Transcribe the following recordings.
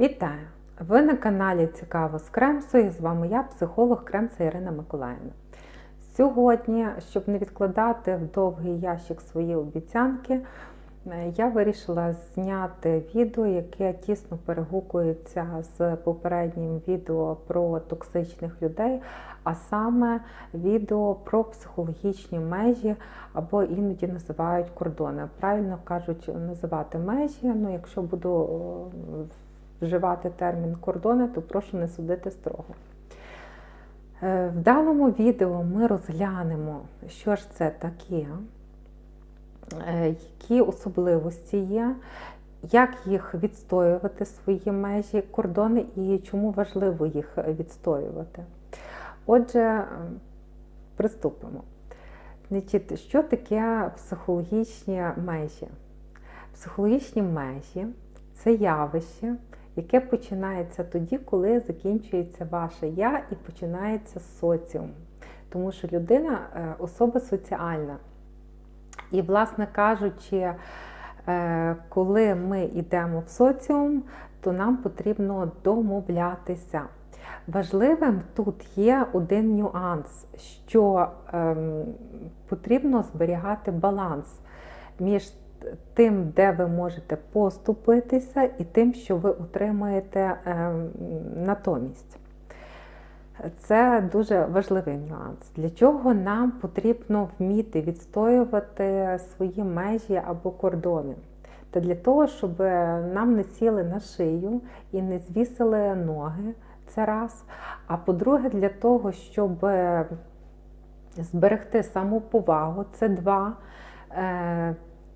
Вітаю! Ви на каналі Цікаво з Кремсою. З вами я, психолог Кремса Ірина Миколаївна. Сьогодні, щоб не відкладати в довгий ящик свої обіцянки, е, я вирішила зняти відео, яке тісно перегукується з попереднім відео про токсичних людей, а саме відео про психологічні межі або іноді називають кордони. Правильно кажуть, називати межі. Ну, якщо буду е, вживати термін кордони, то прошу не судити строго. Е, В даному відео ми розглянемо, що ж це таке, е, які особливості є, як їх відстоювати свої межі, кордони і чому важливо їх відстоювати. Отже, е, приступимо. Значить, Що таке психологічні межі? Психологічні межі це явище, яке починається тоді, коли закінчується ваше я і починається соціум. Тому що людина е, особа соціальна. І, власне кажучи, е, коли ми йдемо в соціум, то нам потрібно домовлятися. Важливим тут є один нюанс, що ем, потрібно зберігати баланс між тим, де ви можете поступитися, і тим, що ви отримаєте ем, натомість. Це дуже важливий нюанс. Для чого нам потрібно вміти відстоювати свої межі або кордони? Та для того, щоб нам не сіли на шию і не звісили ноги, це раз. А по-друге, для того, щоб зберегти самоповагу, це два.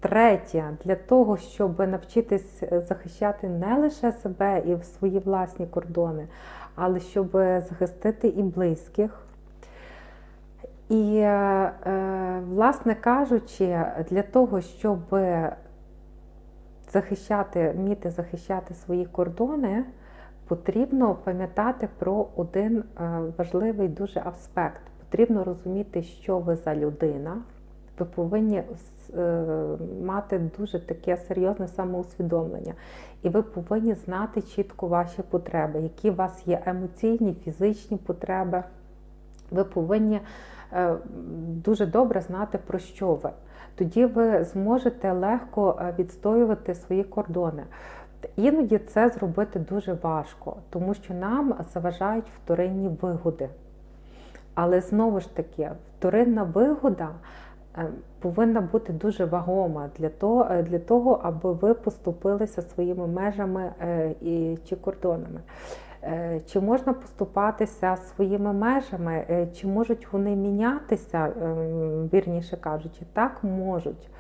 Е, Третє, для того, щоб навчитись захищати не лише себе і свої власні кордони, але щоб захистити і близьких. І, е, власне кажучи, для того, щоб захищати, вміти захищати свої кордони, потрібно пам'ятати про один е, важливий дуже аспект. Потрібно розуміти, що ви за людина. Ви повинні мати дуже таке серйозне самоусвідомлення. І ви повинні знати чітко ваші потреби, які у вас є емоційні, фізичні потреби. Ви повинні дуже добре знати, про що ви. Тоді ви зможете легко відстоювати свої кордони. Іноді це зробити дуже важко, тому що нам заважають вторинні вигоди. Але знову ж таки, вторинна вигода повинна бути дуже вагома для того, для того, аби ви поступилися своїми межами і, чи кордонами. Чи можна поступатися своїми межами, чи можуть вони мінятися, вірніше кажучи, так можуть.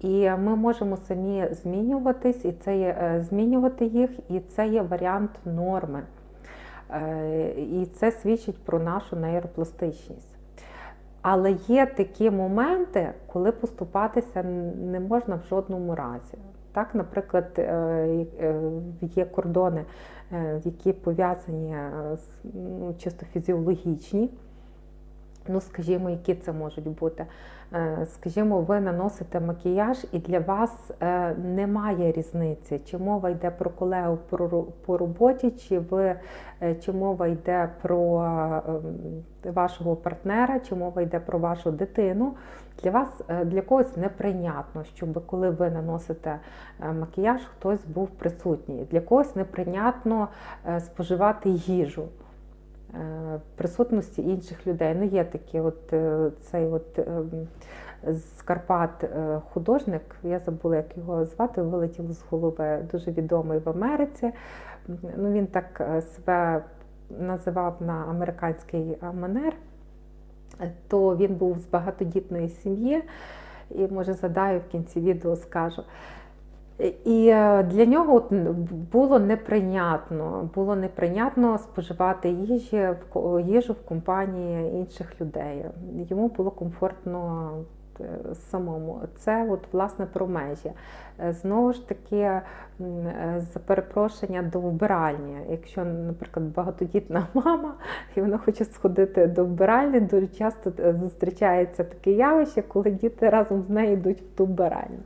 І ми можемо самі змінюватись, і це є змінювати їх, і це є варіант норми. І це свідчить про нашу нейропластичність. Але є такі моменти, коли поступатися не можна в жодному разі. Так, Наприклад, є кордони, які пов'язані ну, чисто фізіологічні. Ну, скажімо, які це можуть бути. Скажімо, ви наносите макіяж, і для вас немає різниці, чи мова йде про колегу по роботі, чи ви, чи мова йде про вашого партнера, чи мова йде про вашу дитину. Для вас для когось неприйнятно, щоб коли ви наносите макіяж, хтось був присутній. Для когось неприйнятно споживати їжу присутності інших людей. Ну, є такий от цей от з Карпат художник, я забула, як його звати, вилетів з голови, дуже відомий в Америці. Ну, Він так себе називав на американський манер, то він був з багатодітної сім'ї, і, може, згадаю в кінці відео скажу. І для нього було неприйнятно, було неприйнятно споживати їжі, їжу в компанії інших людей. Йому було комфортно самому. Це от, власне про межі. Знову ж таки, за перепрошення до вбиральні. Якщо, наприклад, багатодітна мама і вона хоче сходити до вбиральні, дуже часто зустрічається таке явище, коли діти разом з нею йдуть в ту вбиральню.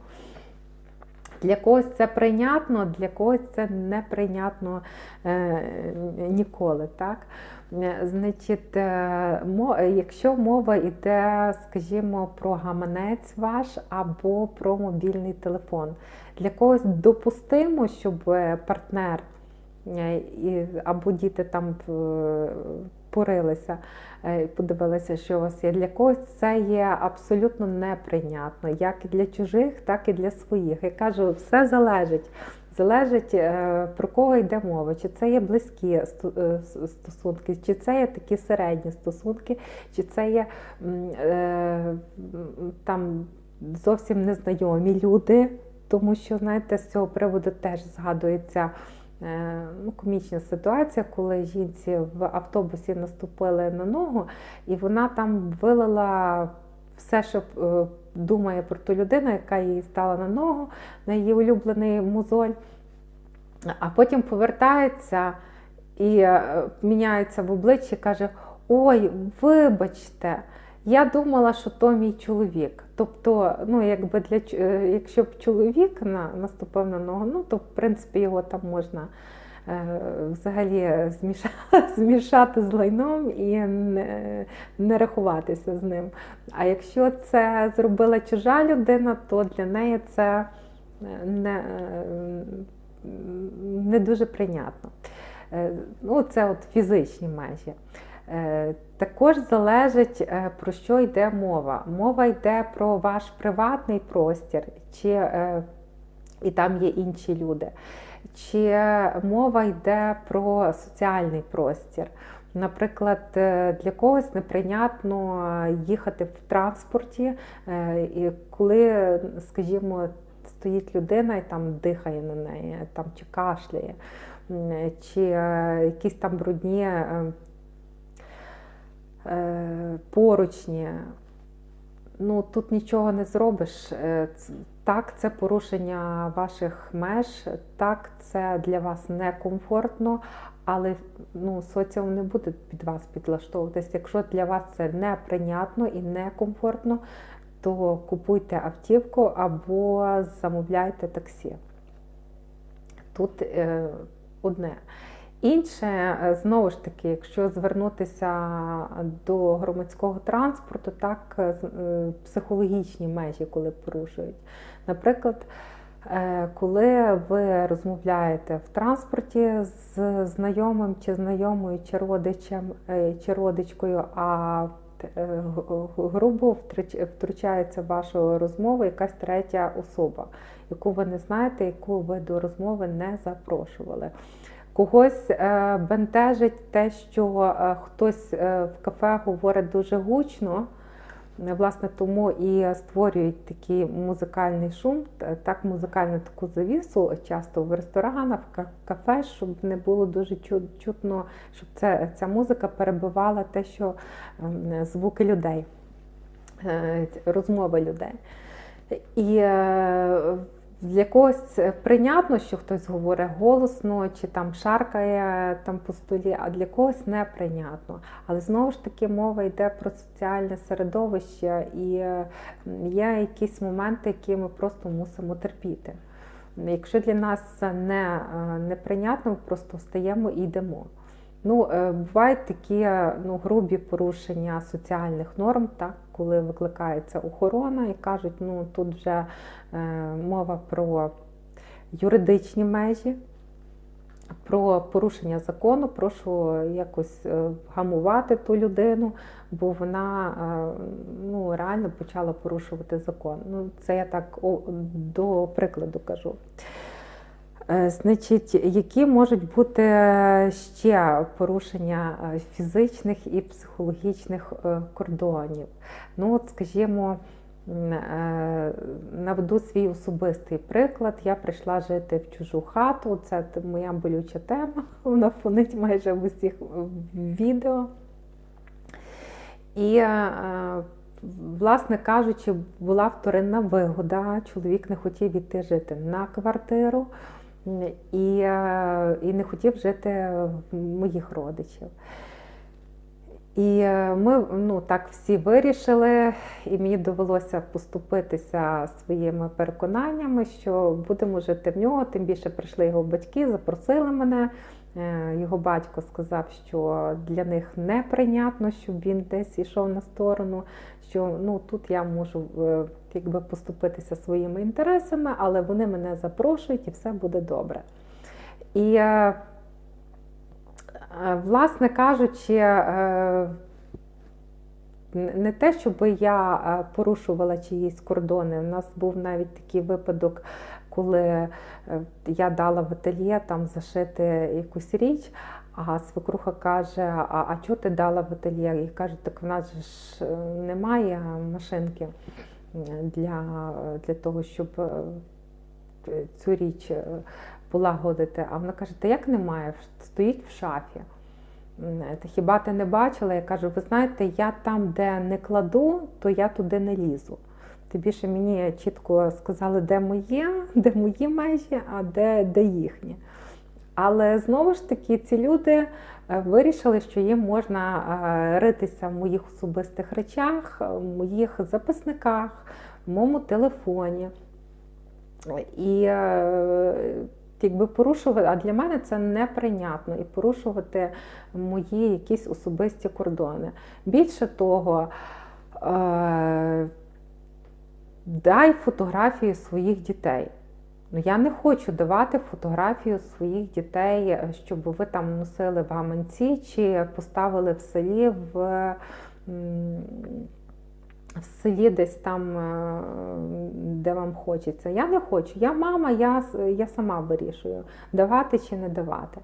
Для когось це прийнятно, для когось це неприйнятно е, ніколи. Так? Е, Значить, е, якщо мова йде, скажімо, про гаманець ваш або про мобільний телефон, для когось допустимо, щоб партнер або діти там е, порилися, е, подивилися, що у вас є. Для когось це є абсолютно неприйнятно, як і для чужих, так і для своїх. Я кажу, все залежить. Залежить е, про кого йде мова, чи це є близькі е, стосунки, чи це є такі середні стосунки, чи це є е, там зовсім незнайомі люди, тому що, знаєте, з цього приводу теж згадується е, ну, комічна ситуація, коли жінці в автобусі наступили на ногу, і вона там вилила все, що е, думає про ту людину, яка їй стала на ногу, на її улюблений мозоль, а потім повертається і е, міняється в обличчі, каже: Ой, вибачте, я думала, що то мій чоловік. Тобто, ну, якби для е, якщо б чоловік на, наступив на ногу, ну то в принципі його там можна е, взагалі змішати, змішати з лайном і не, не рахуватися з ним. А якщо це зробила чужа людина, то для неї це е, не, е, не дуже прийнятно. Ну, це от фізичні межі. Е, Також залежить, е, про що йде мова. Мова йде про ваш приватний простір, чи е, і там є інші люди, чи мова йде про соціальний простір. Наприклад, для когось неприйнятно їхати в транспорті, коли, скажімо, стоїть людина і там дихає на неї, там чи кашляє, чи якісь там брудні поручні. Ну, тут нічого не зробиш. Е, Так, це порушення ваших меж, так, це для вас некомфортно, але ну, соціум не буде під вас підлаштовуватись. Якщо для вас це неприйнятно і некомфортно, то купуйте автівку або замовляйте таксі. Тут е, одне. Інше, е, знову ж таки, якщо звернутися до громадського транспорту, так е, е, психологічні межі, коли порушують. Наприклад, коли ви розмовляєте в транспорті з знайомим чи знайомою, чи родичем, чи родичкою, а грубо втручається в вашу розмову якась третя особа, яку ви не знаєте, яку ви до розмови не запрошували. Когось е, бентежить те, що е, хтось е, в кафе говорить дуже гучно. Власне, тому і створюють такий музикальний шум, так музикальну таку завісу часто в ресторанах, в кафе, щоб не було дуже чутно, щоб це, ця музика перебивала те, що ем, звуки людей, розмови людей. І для когось прийнятно, що хтось говорить голосно чи там шаркає там по столі, а для когось неприйнятно. Але знову ж таки мова йде про соціальне середовище, і е, є якісь моменти, які ми просто мусимо терпіти. Якщо для нас це не, е, неприйнятно, ми просто встаємо і йдемо. Ну, е, бувають такі е, ну, грубі порушення соціальних норм, так, коли викликається охорона і кажуть, ну тут вже е, мова про юридичні межі, про порушення закону, прошу якось е, вгамувати ту людину, бо вона е, ну, реально почала порушувати закон. Ну, це я так о, до прикладу кажу. Е, Значить, які можуть бути ще порушення е, фізичних і психологічних е, кордонів? Ну, от, скажімо, е, наведу свій особистий приклад. Я прийшла жити в чужу хату. Це моя болюча тема. Вона фонить майже в усіх відео. І, е, власне кажучи, була вторинна вигода. Чоловік не хотів іти жити на квартиру і, е, і не хотів жити в моїх родичів. І е, ми ну, так всі вирішили, і мені довелося поступитися своїми переконаннями, що будемо жити в нього. Тим більше прийшли його батьки, запросили мене. Е, Його батько сказав, що для них неприйнятно, щоб він десь йшов на сторону. Що ну тут я можу е, якби поступитися своїми інтересами, але вони мене запрошують і все буде добре. І е, Власне кажучи, не те, щоб я порушувала чиїсь кордони. У нас був навіть такий випадок, коли я дала в ательє там зашити якусь річ, а свекруха каже: А а чого ти дала в ательє? І каже, так в нас ж немає машинки для, для того, щоб цю річ полагодити. А вона каже: Та як немає? Стоїть в шафі. Та хіба ти не бачила? Я кажу, ви знаєте, я там, де не кладу, то я туди не лізу. Тим більше мені чітко сказали, де моє, де мої межі, а де, де їхні. Але знову ж таки, ці люди е, вирішили, що їм можна е, ритися в моїх особистих речах, в моїх записниках, в моєму телефоні. І е, якби порушувати, а для мене це неприйнятно і порушувати мої якісь особисті кордони. Більше того, е, дай фотографії своїх дітей. Ну, Я не хочу давати фотографію своїх дітей, щоб ви там носили в гаманці чи поставили в селі в в селі десь там, е, де вам хочеться. Я не хочу. Я мама, я, я сама вирішую, давати чи не давати.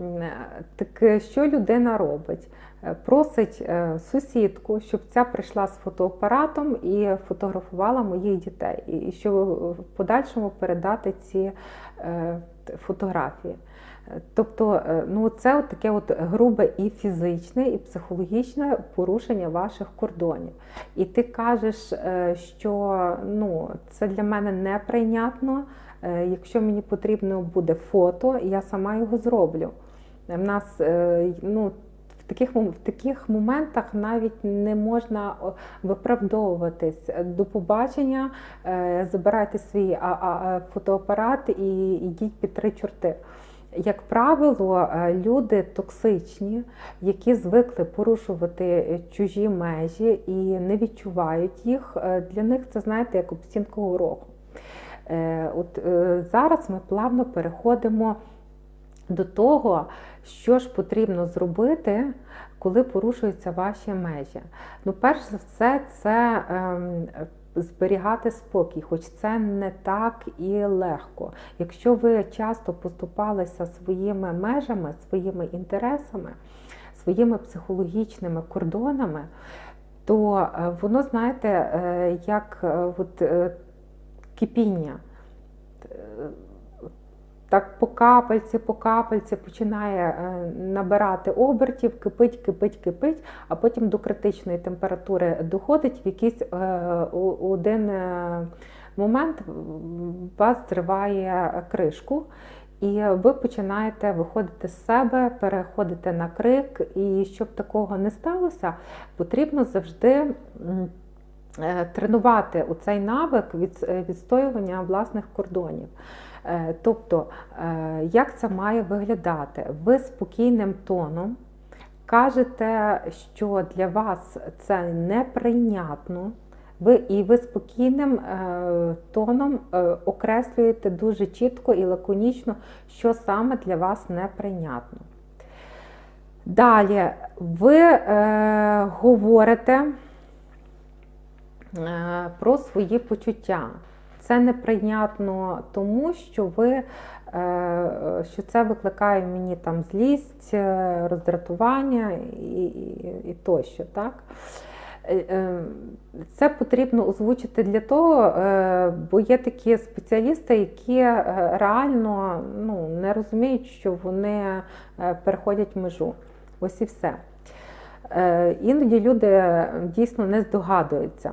Е, так е, що людина робить? Просить сусідку, щоб ця прийшла з фотоапаратом і фотографувала моїх дітей, і щоб в подальшому передати ці фотографії. Тобто, е, ну це от таке от грубе і фізичне, і психологічне порушення ваших кордонів. І ти кажеш, е, що ну, це для мене неприйнятно. Е, якщо мені потрібно буде фото, я сама його зроблю. В нас ну, в таких в таких моментах навіть не можна виправдовуватись. До побачення, забирайте свій фотоапарат і йдіть під три чорти. Як правило, е, люди токсичні, які звикли порушувати чужі межі і не відчувають їх, е, для них це, знаєте, як обстінка уроку. Е, от Зараз ми плавно переходимо до того, що ж потрібно зробити, коли порушуються ваші межі. Ну, перш за все, це ем, зберігати спокій, хоч це не так і легко. Якщо ви часто поступалися своїми межами, своїми інтересами, своїми психологічними кордонами, то е, воно, знаєте, е, як е, от кипіння так по капельці, по капельці починає е, набирати обертів, кипить, кипить, кипить, а потім до критичної температури доходить в якийсь е, один е, момент вас зриває кришку. І ви починаєте виходити з себе, переходити на крик. І щоб такого не сталося, потрібно завжди тренувати цей навик відстоювання власних кордонів. Е, тобто, е, як це має виглядати? Ви спокійним тоном кажете, що для вас це неприйнятно. Ви і ви спокійним е, тоном е, окреслюєте дуже чітко і лаконічно, що саме для вас неприйнятно. Далі ви е, говорите е, про свої почуття. Це неприйнятно тому, що ви, е, що це викликає в мені там злість, е, роздратування і, і, і тощо. так? Е, це потрібно озвучити для того, бо є такі спеціалісти, які реально ну, не розуміють, що вони переходять межу. Ось і все. Іноді люди дійсно не здогадуються.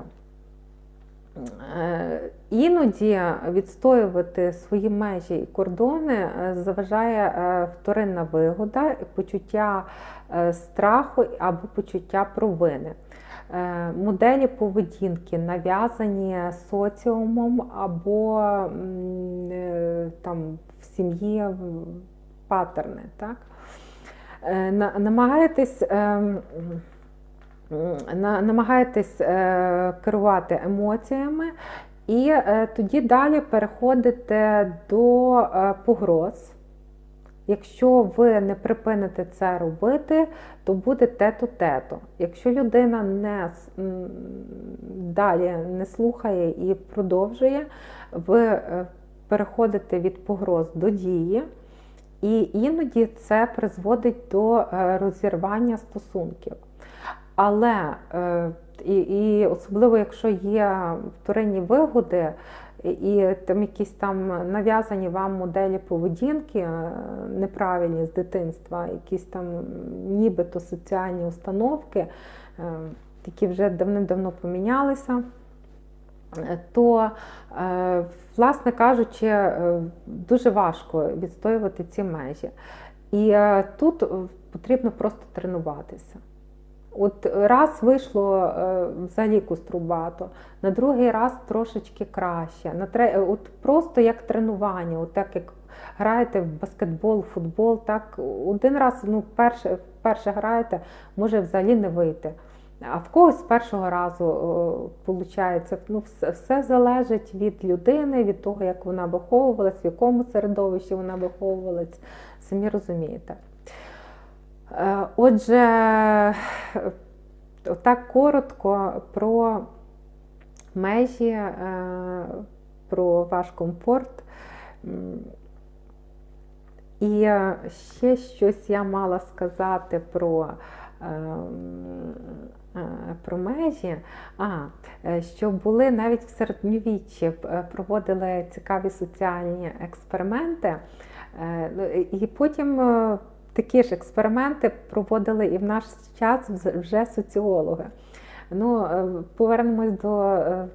Е, Іноді відстоювати свої межі і кордони е, заважає е, вторинна вигода, почуття страху або почуття провини. Моделі поведінки нав'язані соціумом або там, в сім'ї патерни. Так? Намагаєтесь. Намагаєтесь е, керувати емоціями, і е, тоді далі переходите до е, погроз. Якщо ви не припините це робити, то буде тето-тето. Якщо людина не далі не слухає і продовжує, ви переходите від погроз до дії, і іноді це призводить до розірвання стосунків. Але е, і, і особливо, якщо є вторинні вигоди, і, там якісь там нав'язані вам моделі поведінки е, неправильні з дитинства, якісь там нібито соціальні установки, е, які вже давним-давно помінялися. То, власне кажучи, дуже важко відстоювати ці межі. І тут потрібно просто тренуватися. От раз вийшло е, взагалі куструбато, на другий раз трошечки краще. На тре... От просто як тренування, от так як граєте в баскетбол, футбол, так один раз, ну, перше, перше граєте, може взагалі не вийти. А в когось з першого разу виходить, ну, все, все залежить від людини, від того, як вона виховувалась, в якому середовищі вона виховувалась, самі розумієте. Е, Отже, так коротко про межі, е, про ваш комфорт. І ще щось я мала сказати про, е, про межі. А, що були навіть в середньовіччі, проводили цікаві соціальні експерименти. Ну, І потім такі ж експерименти проводили і в наш час вже соціологи. Ну, е, повернемось до е,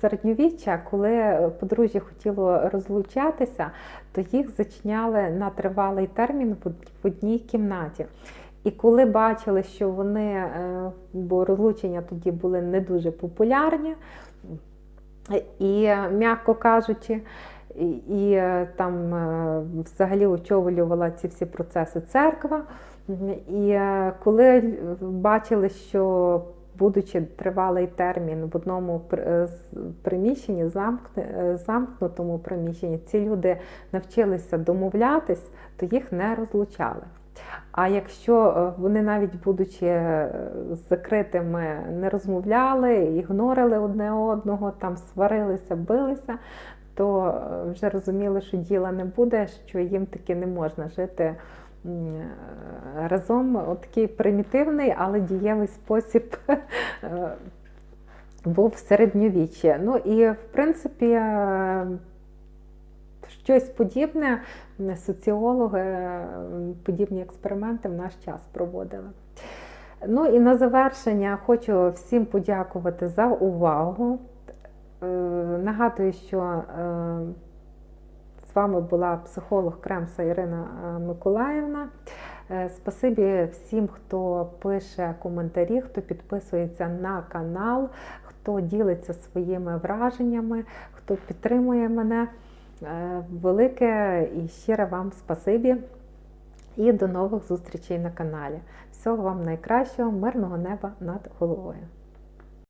середньовіччя, коли подружжя хотіло розлучатися, то їх зачиняли на тривалий термін в одній кімнаті. І коли бачили, що вони, е, бо розлучення тоді були не дуже популярні, і, м'яко кажучи, і, е, там е, взагалі очолювала ці всі процеси церква. І е, коли бачили, що будучи тривалий термін в одному приміщенні, замкнутому приміщенні, ці люди навчилися домовлятись, то їх не розлучали. А якщо вони навіть будучи закритими, не розмовляли, ігнорили одне одного, там сварилися, билися, то е, вже розуміли, що діла не буде, що їм таки не можна жити е, разом. От такий примітивний, але дієвий спосіб е, був в середньовіччі. Ну і в принципі. Щось подібне соціологи подібні експерименти в наш час проводили. Ну і на завершення хочу всім подякувати за увагу. Е, Нагадую, що е, з вами була психолог Кремса Ірина е, Миколаївна. Спасибі всім, хто пише коментарі, хто підписується на канал, хто ділиться своїми враженнями, хто підтримує мене. Велике і щире вам спасибі. І до нових зустрічей на каналі. Всього вам найкращого, мирного неба над головою.